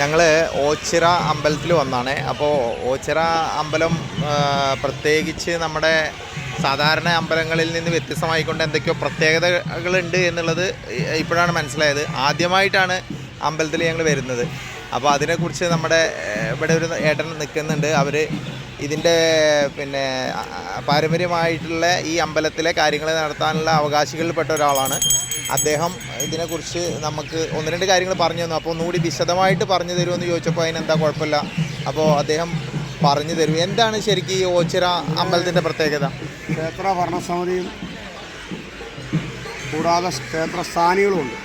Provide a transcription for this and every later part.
ഞങ്ങൾ ഓച്ചിറ അമ്പലത്തിൽ വന്നാണ്. അപ്പോൾ ഓച്ചിറ അമ്പലം പ്രത്യേകിച്ച് നമ്മുടെ സാധാരണ അമ്പലങ്ങളിൽ നിന്ന് വ്യത്യസ്തമായിക്കൊണ്ട് എന്തൊക്കെയോ പ്രത്യേകതകളുണ്ട് എന്നുള്ളത് ഇപ്പോഴാണ് മനസ്സിലായത്. ആദ്യമായിട്ടാണ് അമ്പലത്തിൽ ഞങ്ങൾ വരുന്നത്. അപ്പോൾ അതിനെക്കുറിച്ച് നമ്മുടെ ഇവിടെ ഒരു ഏട്ടൻ നിൽക്കുന്നുണ്ട്. അവർ ഇതിന്റെ പിന്നെ പാരമ്പര്യമായിട്ടുള്ള ഈ അമ്പലത്തിലെ കാര്യങ്ങൾ നടത്താനുള്ള അവകാശികളിൽപ്പെട്ട ഒരാളാണ്. അദ്ദേഹം ഇതിനെക്കുറിച്ച് നമുക്ക് ഒന്ന് രണ്ട് കാര്യങ്ങൾ പറഞ്ഞു തന്നു. അപ്പോൾ ഒന്നുകൂടി വിശദമായിട്ട് പറഞ്ഞു തരുമെന്ന് ചോദിച്ചപ്പോൾ അതിനെന്താ കുഴപ്പമില്ല. അപ്പോൾ അദ്ദേഹം പറഞ്ഞു തരും എന്താണ് ശരിക്കും ഈ ഓച്ചിറ അമ്പലത്തിന്റെ പ്രത്യേകത? ക്ഷേത്ര ഭരണസമിതിയും കൂടാതെ ക്ഷേത്ര സ്ഥാനികളുമുണ്ട്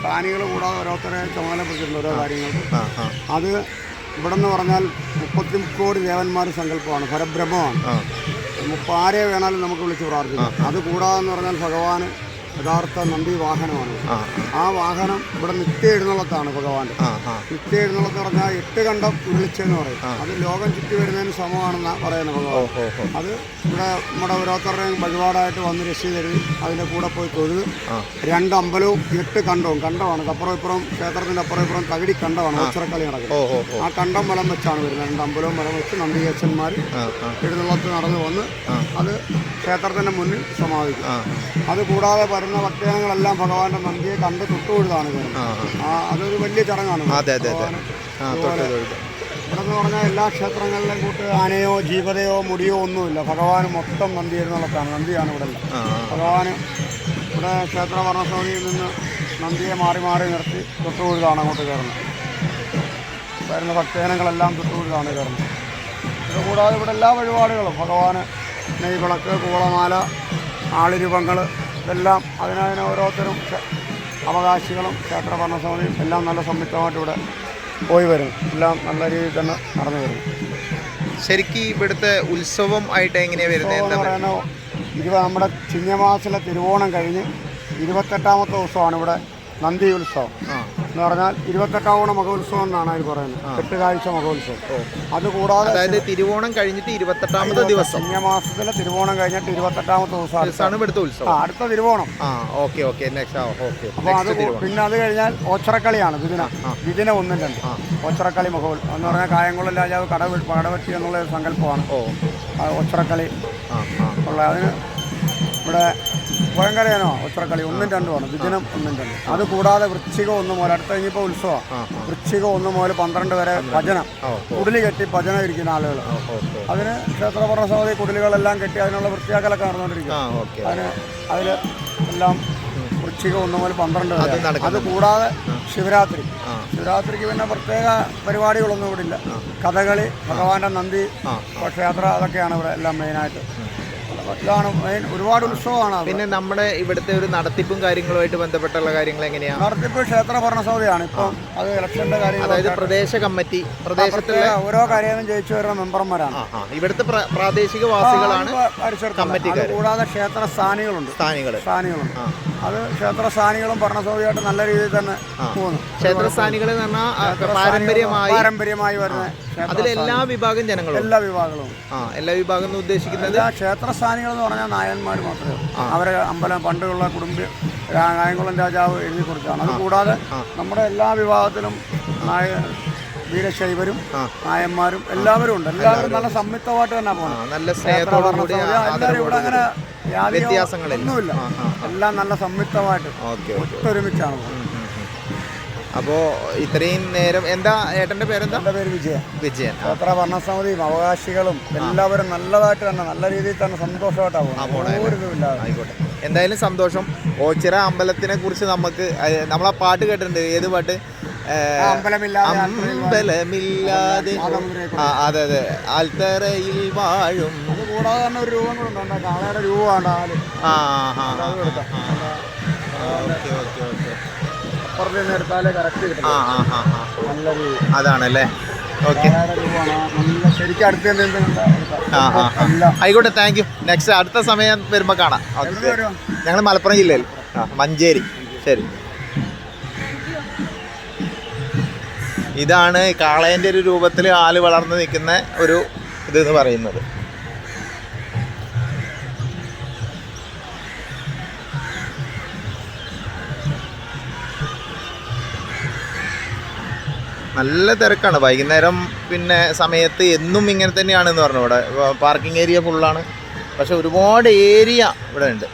സ്ഥാനികൾ കൂടാതെ ഓരോരുത്തരെ ചുമതലപ്പെട്ടിട്ടുണ്ട് ഓരോ കാര്യങ്ങൾക്ക്. അത് ഇവിടെ നിന്ന് പറഞ്ഞാൽ മുപ്പത്തി കോടി ദേവന്മാർ സങ്കല്പമാണ് പരബ്രഹ്മമാണ്. മുപ്പാരെ മുപ്പ വേണാലും നമുക്ക് വിളിച്ച് പ്രാർത്ഥിക്കാം. അത് കൂടാതെ എന്ന് പറഞ്ഞാൽ ഭഗവാന് യഥാർത്ഥ നമ്പി വാഹനമാണ്. ആ. വാഹനം ഇവിടെ നിത്യ എഴുന്നള്ളത്താണ് ഭഗവാന്റെ. നിത്യ എഴുന്നള്ളത്ത് പറഞ്ഞാൽ എട്ട് കണ്ടം ഉരുളിച്ചെന്ന് പറയും. അത് ലോകം ചുറ്റി വരുന്നതിന് സമമാണെന്നാണ് പറയുന്നത് ഭഗവാൻ. അത് ഇവിടെ നമ്മുടെ ഓരോരുത്തരുടെയും വഴിപാടായിട്ട് വന്ന് രസീത് എഴുതി അതിന്റെ കൂടെ പോയി തൊഴുത് രണ്ടമ്പലവും രണ്ട് അമ്പലവും എട്ട് കണ്ടവും. കണ്ടമാണ്. അപ്പുറം ഇപ്പുറം ക്ഷേത്രത്തിന്റെ അപ്പുറം ഇപ്പുറം തകിടി കണ്ടമാണ്. ഉച്ചറക്കളി നടക്കുന്നത്. ആ കണ്ടം വലം വെച്ചാണ് വരുന്നത്. രണ്ട് അമ്പലവും വലം വെച്ച് നന്ദികേശന്മാർ ആ എഴുന്നള്ളത്ത് നടന്നു വന്ന് അത് ക്ഷേത്രത്തിന്റെ മുന്നിൽ സമാപിക്കും. അതുകൂടാതെ അത് കൂടാതെ വരുന്ന ഭക്തജനങ്ങളെല്ലാം ഭഗവാന്റെ നന്ദിയെ കണ്ട് തൊട്ടുകൊഴുതാണ് അതൊരു വലിയ ചടങ്ങാണ്. അതെ അതെ അതെ. ഇവിടെ എന്ന് പറഞ്ഞാൽ എല്ലാ ക്ഷേത്രങ്ങളിലും കൂട്ട് ആനയോ ജീവതയോ മുടിയോ ഒന്നുമില്ല. ഭഗവാന് മൊത്തം നന്ദി എന്നുള്ളതാണ് നന്ദിയാണ് ഇവിടെ ഭഗവാന് ഇവിടെ ക്ഷേത്ര ഭരണസമിതിയിൽ നിന്ന് നന്ദിയെ മാറി മാറി നിർത്തി തൊട്ടുകൊഴുതാണ് അങ്ങോട്ട് കയറുന്നത്. വരുന്ന ഭക്തജനങ്ങളെല്ലാം തൊട്ടുകൊഴുതാണ് കയറുന്നത്. ഇത് കൂടാതെ ഇവിടെ എല്ലാ വഴിപാടുകളും ഭഗവാന് നെയ് വിളക്ക് കൂളമാല ആളിരൂപങ്ങൾ ഇതെല്ലാം അതിനതിന് ഓരോരുത്തരും അവകാശികളും ക്ഷേത്ര ഭരണസമിതിയും എല്ലാം നല്ല സംയുക്തമായിട്ട് ഇവിടെ പോയി വരും. എല്ലാം നല്ല രീതിയിൽ തന്നെ നടന്നു വരും. ശരിക്കും ഇവിടുത്തെ ഉത്സവം ആയിട്ട് എങ്ങനെയാണ് വരുന്നത്? ഇരുപത് നമ്മുടെ ചിങ്ങമാസിലെ തിരുവോണം കഴിഞ്ഞ് ഇരുപത്തെട്ടാമത്തെ ദിവസമാണ് ഇവിടെ നന്ദി ഉത്സവം. എന്ന് പറഞ്ഞാൽ ഇരുപത്തെട്ടാവണ മഹോത്സവം എന്നാണ് അതിൽ പറയുന്നത്. എട്ടുകാഴ്ച മഹോത്സവം. അതുകൂടാതെ അതായത് തിരുവോണം കഴിഞ്ഞിട്ട് ഇരുപത്തെട്ടാമത്തെ ദിവസം. ചിങ്ങമാസത്തിലെ തിരുവോണം കഴിഞ്ഞിട്ട് ഇരുപത്തെട്ടാമത്തെ ദിവസം ദിവസമാണ് ഇവിടുത്തെ ഉത്സവം. അടുത്ത തിരുവോണം. ഓക്കെ ഓക്കെ അപ്പോൾ അത് പിന്നെ അത് കഴിഞ്ഞാൽ ഓച്ചറക്കളിയാണ് വിദിന വിദിന ഒന്നും രണ്ട് ഓച്ചറക്കളി മഹോൽ എന്ന് പറഞ്ഞാൽ കായംകുളം രാജാവ് കടവെ കടവെട്ടി എന്നുള്ള ഒരു സങ്കല്പമാണ്. ഓ. ഉള്ള അതിന് ഇവിടെ ഭയങ്കരനോ കളി ഒന്നും രണ്ടുമാണ് വിജനം ഒന്നും രണ്ട്. അത് കൂടാതെ വൃശ്ചികം ഒന്ന് മുതൽ അടുത്ത കഴിഞ്ഞപ്പോൾ ഉത്സവം. വൃശ്ചിക ഒന്ന് മുതൽ പന്ത്രണ്ട് വരെ ഭജനം. കുടിലി കെട്ടി ഭജനം ഇരിക്കുന്ന ആളുകൾ അതിന് ക്ഷേത്ര സമിതി കുടിലുകളെല്ലാം കെട്ടി അതിനുള്ള വൃത്തിയാക്കലൊക്കെ നടന്നുകൊണ്ടിരിക്കും. അതിന് അതിൽ എല്ലാം വൃശ്ചികം ഒന്ന് മുതൽ പന്ത്രണ്ട് അത് വരെ അത്. കൂടാതെ ശിവരാത്രി. ശിവരാത്രിക്ക് പിന്നെ പ്രത്യേക പരിപാടികളൊന്നും ഇവിടെ ഇല്ല. കഥകളി ഭഗവാന്റെ നന്ദി ക്ഷേത്ര അതൊക്കെയാണ് ഇവിടെ എല്ലാം മെയിനായിട്ട് ഇതാണ് ഒരുപാട് ഉത്സവമാണ് പിന്നെ നമ്മുടെ ഇവിടുത്തെ ഒരു നടത്തിപ്പും കാര്യങ്ങളുമായിട്ട് ബന്ധപ്പെട്ടുള്ള കാര്യങ്ങൾ എങ്ങനെയാണ് നടത്തിപ്പ് ക്ഷേത്ര ഭരണസമിതിയാണ്. ഇപ്പം അത് ഇലക്ഷന്റെ അതായത് കാര്യങ്ങളൊക്കെ പ്രദേശ കമ്മിറ്റി പ്രദേശത്തിലെ ഓരോ കാര്യങ്ങളും ജയിച്ചു വരുന്ന മെമ്പർമാരാണ്. ഇവിടുത്തെ പ്രാദേശിക വാസികളാണ് കമ്മിറ്റി കൂടാതെ ക്ഷേത്ര സ്ഥാനികളുണ്ട്. സ്ഥാനികൾ സ്ഥാനികളുണ്ട്. അത് ക്ഷേത്ര സ്ഥാനികളും ഭരണസമിതിയായിട്ട് നല്ല രീതിയിൽ തന്നെ പോകുന്നു. ക്ഷേത്രസ്ഥാനികൾ എന്ന് പറഞ്ഞാൽ പാരമ്പര്യമായി പാരമ്പര്യമായി വരുന്ന ക്ഷേത്ര അതിൽ എല്ലാ വിഭാഗം ജനങ്ങളും. എല്ലാ വിഭാഗങ്ങളും. എല്ലാ വിഭാഗം ഉദ്ദേശിക്കുന്നത്? ക്ഷേത്ര സ്ഥാനികൾ എന്ന് പറഞ്ഞാൽ നായന്മാർ മാത്രമേ അവരെ അമ്പലം പണ്ടുള്ള കുടുംബ നായംകുളം രാജാവ് എഴുതി കൊടുത്താണ് അത് കൂടാതെ നമ്മുടെ എല്ലാ വിഭാഗത്തിലും നായ വീരശൈവരും നായന്മാരും എല്ലാവരും ഉണ്ട്. എല്ലാവരും നല്ല സംയുക്തമായിട്ട് തന്നെ പോകണം. നല്ല എല്ലാവരും ഇവിടെ അങ്ങനെ ഒന്നുമില്ല. എല്ലാം നല്ല സംയുക്തമായിട്ട് ഒത്തൊരുമിച്ചാണ് പോകുന്നത്. അപ്പോൾ ഇത്രയും നേരം എന്താ ഏട്ടന്റെ പേരെന്താ? എന്റെ പേര് വിജയൻ. വിജയൻ. അത്ര വർണസമിതിയും ഭരണസമിതിയും അവകാശികളും എല്ലാവരും നല്ലതായിട്ട് തന്നെ നല്ല രീതിയിൽ തന്നെ സന്തോഷമായിട്ടാണ് ആയിക്കോട്ടെ. എന്തായാലും സന്തോഷം. ഓച്ചിറ അമ്പലത്തിനെ കുറിച്ച് നമുക്ക് നമ്മളാ പാട്ട് കേട്ടിട്ടുണ്ട്. ഏത് പാട്ട്? അമ്പലമില്ലാതെ അതെ അതെ. ആൽത്തറയിൽ വാഴും. കൂടാതെ തന്നെ ഒരു രൂപം കൂടെ ഉണ്ട്. കാളയുടെ രൂപമാണ് ആ ആ ആ ഓക്കെ ഓക്കെ ഓക്കെ. അപ്പുറത്ത് നിന്ന് എടുത്താലേ കറക്റ്റ് കിട്ടും ആ ആ ആ അതാണല്ലേ. ഓക്കെ. ശരിക്കും അടുത്ത് ആ ആ ആയിക്കോട്ടെ താങ്ക് യു നെക്സ്റ്റ് അടുത്ത സമയം വരുമ്പോൾ കാണാം. ഞങ്ങൾ മലപ്പുറം ജില്ലയിൽ. ആ മഞ്ചേരി. ശരി. ഇതാണ് കാളയന്റെ ഒരു രൂപത്തിൽ ആൽ വളർന്നു നിൽക്കുന്ന ഒരു ഇത് എന്ന് പറയുന്നത്. നല്ല തിരക്കാണ്. വൈകുന്നേരം പിന്നെ സമയത്ത് എന്നും ഇങ്ങനെ തന്നെയാണെന്ന് പറഞ്ഞു ഇവിടെ. പാർക്കിംഗ് ഏരിയ ഫുള്ളാണ് പക്ഷെ ഒരുപാട് ഏരിയ ഇവിടെ ഉണ്ട്.